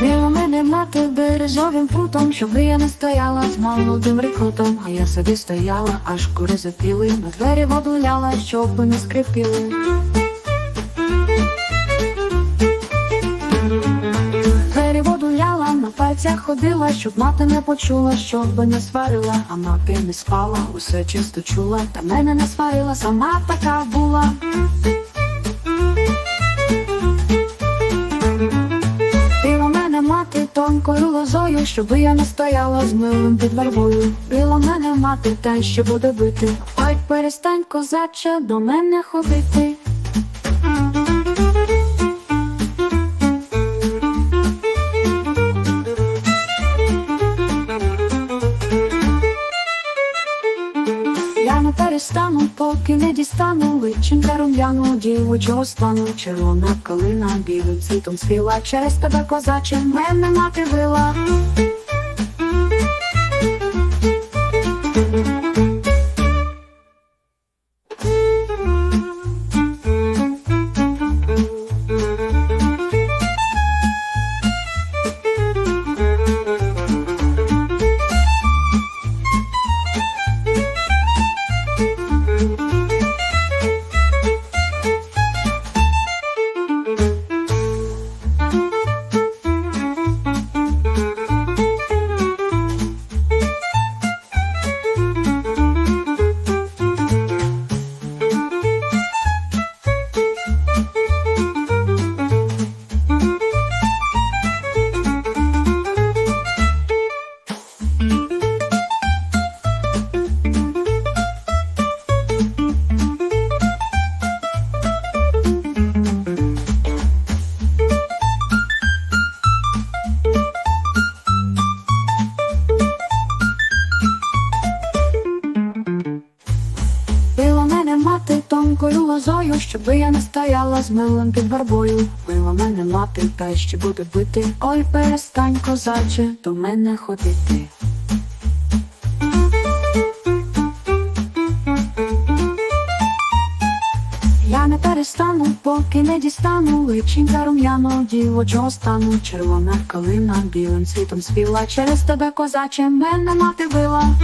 Біла мене мати березовим прутом, щоб я не стояла з молодим рекрутом, а я собі стояла, аж кури запіли, на двері воду ляла, щоб не скрипіли. Пальцях ходила, щоб мати не почула, щоб не сварила, а мати не спала, усе чисто чула, та мене не сварила, сама така була. Лозою, щоб я не стояла з милим під вербою. Біла мене мати те, що буде бити. Ой, перестань, козаче, до мене ходити. Я не перестану, поки не дістану личинка рум'яну дівочого стану. Червона калина білим цвітом свіла. Через тебе козаче мене мати вила. Тонкою лозою, щоби я не стояла з милим під вербою. Била мене мати, та ще буде бити. Ой, перестань, козаче, до мене ходити. Я не перестану, поки не дістану личинка рум'яного дівочого стану. Червона калина білим світом свіла. Через тебе, козаче, мене мати била.